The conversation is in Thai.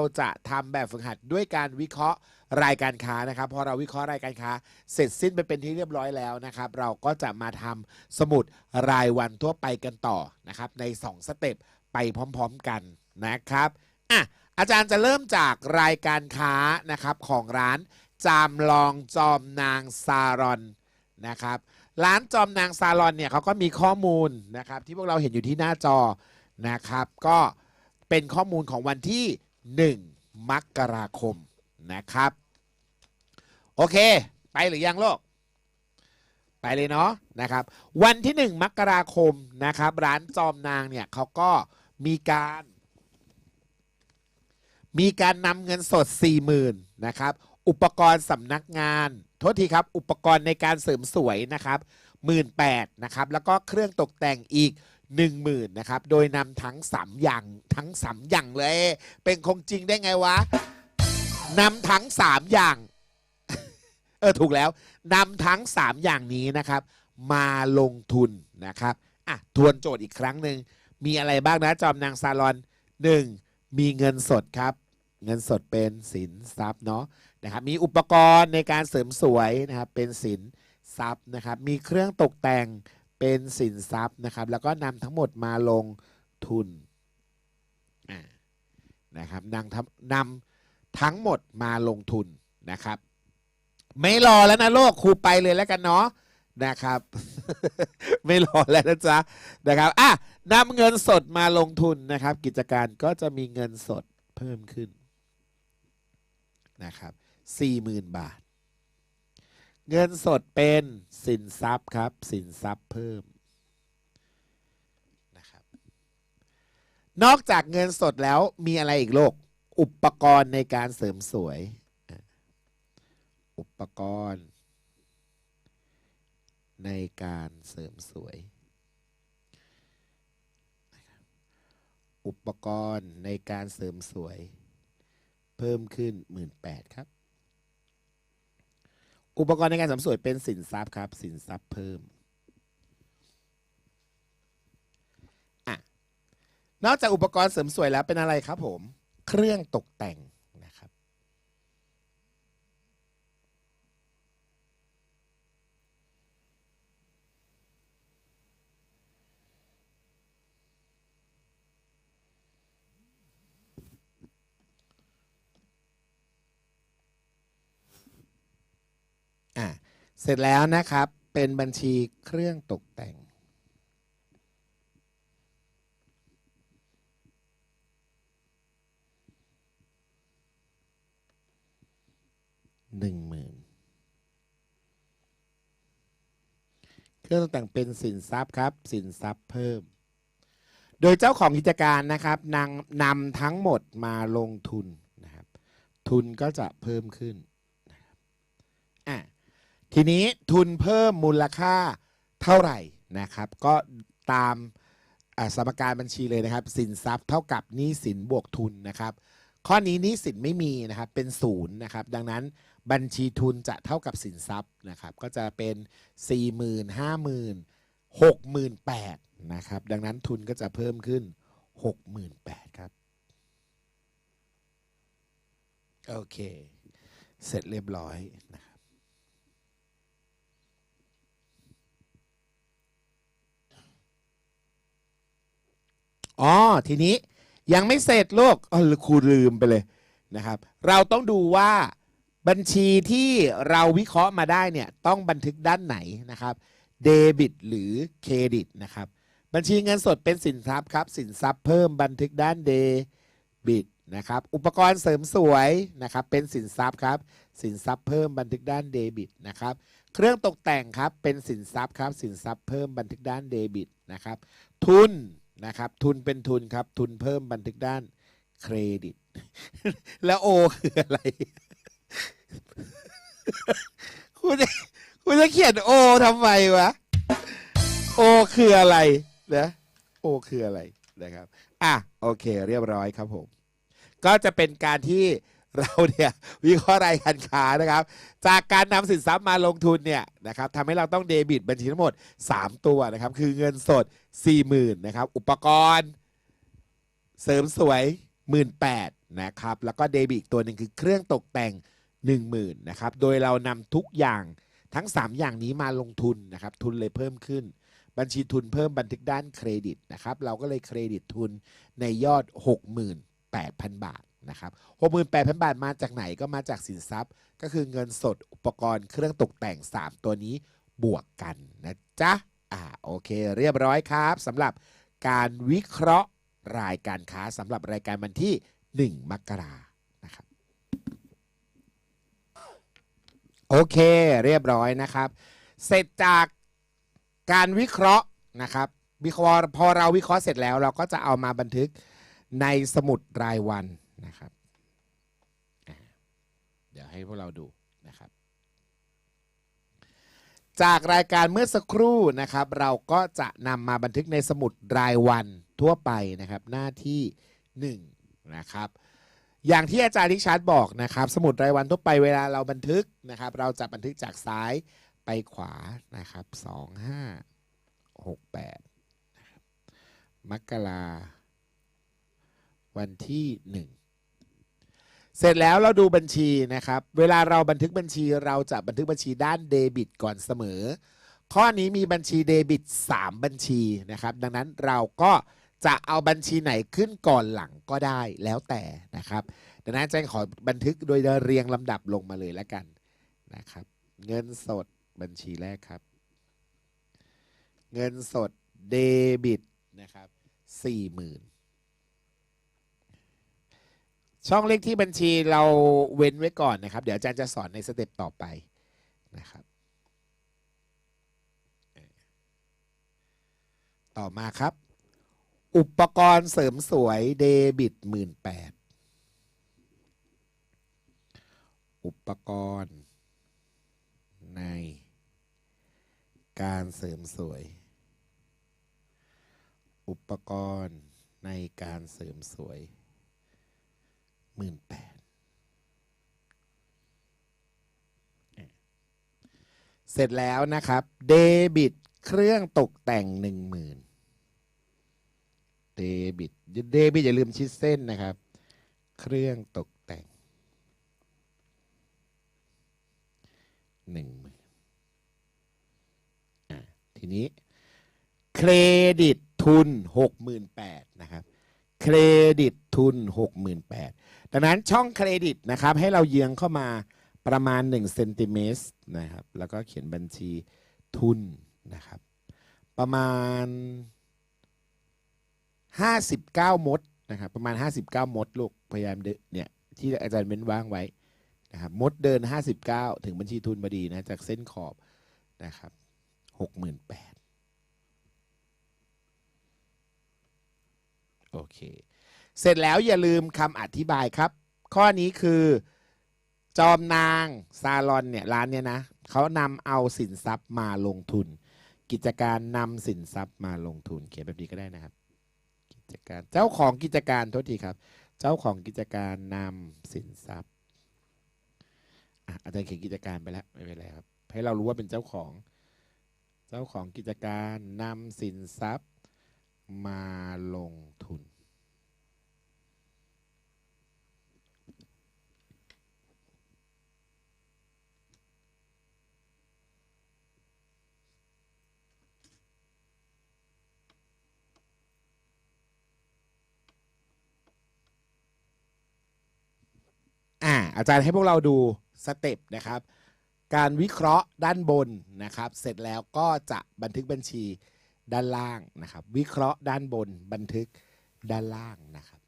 เราจะทำแบบฝึกหัดด้วยการวิเคราะห์รายการค้านะครับพอเราวิเคราะห์รายการค้า เสร็จสิ้นไปเป็นที่เรียบร้อยแล้วนะครับ เราก็จะมาทำสมุดรายวันทั่วไปกันต่อนะครับ ใน 2 สเต็ปไปพร้อมๆกันนะครับอะอาจารย์จะเริ่มจากรายการค้านะครับของร้านจามลองจอมนางซารอนนะครับ ร้านจอมนางซาลอนเนี่ยเขาก็มีข้อมูลนะครับที่พวกเราเห็นอยู่ที่หน้าจอนะครับ ก็เป็นข้อมูลของวันที่ 1 มกราคมนะครับ โอเค ไปหรือยังโลก ไปเลยเนาะนะครับ วันที่ 1 มกราคมนะครับ ร้านจอมนางเนี่ยเขาก็มีการ มีการนำเงินสด 40,000นะครับ อุปกรณ์สำนักงาน โทษทีครับ อุปกรณ์ในการเสริมสวยนะครับ 18,000นะครับ แล้วก็เครื่องตกแต่งอีก 10,000นะครับ โดยนำทั้ง3อย่างทั้ง3อย่างเลย เป็นคงจริงได้ไงวะนำทั้ง3อย่าง เออถูกแล้วนำทั้ง3อย่างนี้นะครับ มาลงทุนนะครับอะทวนโจทย์อีกครั้งหนึ่งมีอะไรบ้างนะจอมนางซาลอน 1. มีเงินสดครับ เงินสดเป็นสินทรัพย์เนาะนะครับมีอุปกรณ์ในการเสริมสวยนะครับเป็นสินทรัพย์นะครับ มีเครื่องตกแต่ง เป็นสินทรัพย์นะครับ แล้วก็นำทั้งหมดมาลงทุนนะครับนำทั้งนำทั้งหมดมาลงทุนนะครับ ไม่รอแล้วนะโลกครูไปเลยแล้วกันเนาะนะครับ ไม่รอแล้วนะจ๊ะนะครับอะนำเงินสดมาลงทุนนะครับ กิจการก็จะมีเงินสดเพิ่มขึ้นนะครับสี่หมื่นบาท เงินสดเป็นสินทรัพย์ครับ สินทรัพย์เพิ่มนะครับนอกจากเงินสดแล้วมีอะไรอีกโลก อุปกรณ์ในการเสริมสวย อุปกรณ์ ในการเสริมสวย อุปกรณ์ในการเสริมสวย เพิ่มขึ้น 18,000ครับ อุปกรณ์ในการสริมสวยเป็นสินทรัพย์ครับ สินทรัพย์เพิ่มอะนอกจากอุปกรณ์เสริมสวยแล้วเป็นอะไรครับผม เครื่องตกแต่งนะครับ อะ เสร็จแล้วนะครับ เป็นบัญชีเครื่องตกแต่ง หนึ่งหมื่นเครื่องตกแต่งเป็นสินทรัพย์ครับ สินทรัพย์เพิ่ม โดยเจ้าของกิจการนะครับนำนำทั้งหมดมาลงทุนนะครับ ทุนก็จะเพิ่มขึ้น ทีนี้ทุนเพิ่มมูลค่าเท่าไหร่นะครับ ก็ตามสมการบัญชีเลยนะครับ สินทรัพย์เท่ากับหนี้สินบวกทุนนะครับ ข้อนี้หนี้สินไม่มีนะครับเป็นศูนย์นะครับ ดังนั้นบัญชีทุนจะเท่ากับสินทรัพย์นะครับ ก็จะเป็น 4 0 0 0 0 5 0 0 0 0 6 8 0 0 0นะครับ ดังนั้นทุนก็จะเพิ่มขึ้น 68,000ครับโอเค เสร็จเรียบร้อยนะครับ อ๋อทีนี้ยังไม่เสร็จลูกอ๋อครูลืมไปเลยนะครับ เราต้องดูว่าบัญชีที่เราวิเคราะห์มาได้เนี่ยต้องบันทึกด้านไหนนะครับเดบิตหรือเครดิตนะครับ บัญชีเงินสดเป็นสินทรัพย์ครับ สินทรัพย์เพิ่มบันทึกด้านเดบิตนะครับ อุปกรณ์เสริมสวยนะครับ เป็นสินทรัพย์ครับ สินทรัพย์เพิ่มบันทึกด้านเดบิตนะครับ เครื่องตกแต่งครับ เป็นสินทรัพย์ครับ สินทรัพย์เพิ่มบันทึกด้านเดบิตนะครับ ทุน นะครับ ทุนเป็นทุนครับ ทุนเพิ่มบันทึกด้านเครดิต แล้วโอคืออะไร คุณจะคุณจะเขียนโอทำไมวะ โอคืออะไรนะโอคืออะไรนะครับ อะ โอเค เรียบร้อยครับผม ก็จะเป็นการที่ เราเนี่ยวิเคราะห์รายการค้านะครับ จากการนำสินทรัพย์มาลงทุนเนี่ยนะครับทำให้เราต้องเดบิตบัญชีทั้งหมด 3 ตัวนะครับ คือเงินสด 40,000นะครับ อุปกรณ์ เสริมสวย 18,000นะครับ แล้วก็เดบิตตัวหนึ่งคือเครื่องตกแต่ง 10,000นะครับ โดยเรานำทุกอย่างทั้ง 3 อย่างนี้มาลงทุนนะครับ ทุนเลยเพิ่มขึ้น บัญชีทุนเพิ่มบันทึกด้านเครดิตนะครับ เราก็เลยเครดิตทุนในยอด 68,000 บาท นะครับ68,000บาทมาจากไหนก็มาจากสินทรัพย์ ก็คือเงินสดอุปกรณ์เครื่องตกแต่ง 3 ตัวนี้บวกกันนะจ๊ะอ่าโอเค เรียบร้อยครับสำหรับการวิเคราะห์รายการค้าสำหรับรายการวันที่ 1 มกรานะครับโอเค เรียบร้อยนะครับ เสร็จจากการวิเคราะห์นะครับวิเคราะห์พอเราวิเคราะห์เสร็จแล้วเราก็จะเอามาบันทึกในสมุดรายวัน นะครับเดี๋ยวให้พวกเราดูนะครับ จากรายการเมื่อสักครู่นะครับ เราก็จะนำมาบันทึกในสมุดรายวันทั่วไปนะครับ หน้าที่1นะครับอย่างที่อาจารย์ลิชาร์ดบอกนะครับ สมุดรายวันทั่วไปเวลาเราบันทึกนะครับ เราจะบันทึกจากซ้ายไปขวานะครับสองห้าหกแปดมกราวันที่หนึ่ง เสร็จแล้วเราดูบัญชีนะครับ เวลาเราบันทึกบัญชีเราจะบันทึกบัญชีด้านเดบิตก่อนเสมอ ข้อนี้มีบัญชีเดบิต 3 บัญชีนะครับ ดังนั้นเราก็จะเอาบัญชีไหนขึ้นก่อนหลังก็ได้แล้วแต่นะครับ ดังนั้นอาจารย์ขอบันทึกโดยเรียงลำดับลงมาเลยแล้วกันนะครับ เงินสดบัญชีแรกครับ เงินสดเดบิตนะครับสี่หมื่น ช่องเลขที่บัญชีเราเว้นไว้ก่อนนะครับ เดี๋ยวอาจารย์จะสอนในสเต็ปต่อไปนะครับ ต่อมาครับ อุปกรณ์เสริมสวยเดบิตหมื่นแปดอุปกรณ์ในการเสริมสวย อุปกรณ์ในการเสริมสวย หมื่นแปดเสร็จแล้วนะครับ เดบิตเครื่องตกแต่งหนึ่งหมื่นเดบิตเดบิตอย่าลืมชิดเส้นนะครับ เครื่องตกแต่งหนึ่งหมื่นทีนี้ เครดิตทุนหกหมื่นแปดนะครับ เครดิตทุนหกหมื่นแปด ดังนั้นช่องเครดิตนะครับ ให้เราเยื้องเข้ามาประมาณ1เซนติเมตรนะครับ แล้วก็เขียนบัญชีทุนนะครับ ประมาณ 59 มดนะครับ ประมาณ 59 มดลูกพยายามเดเนี่ยที่อาจารย์เม้นว่างไว้นะครับมดเดิน 59 ถึงบัญชีทุนพอดีนะ จากเส้นขอบนะครับ68,000โอเค เสร็จแล้วอย่าลืมคำอธิบายครับ ข้อนี้คือ จอมนางซาลอนเนี่ยร้านเนี่ยนะเขานำเอาสินทรัพย์มาลงทุน กิจการนำสินทรัพย์มาลงทุน เขียนแบบนี้ก็ได้นะครับ กิจการเจ้าของกิจการโทษทีครับ เจ้าของกิจการนำสินทรัพย์อะอาจารย์เขียนกิจการไปแล้วไม่เป็นไรครับ ให้เรารู้ว่าเป็นเจ้าของ เจ้าของกิจการนำสินทรัพย์มาลงทุน อ่า อาจารย์ให้พวกเราดูสเต็ปนะครับ การวิเคราะห์ด้านบนนะครับ เสร็จแล้วก็จะบันทึกบัญชีด้านล่างนะครับ วิเคราะห์ด้านบนบันทึกด้านล่างนะครับ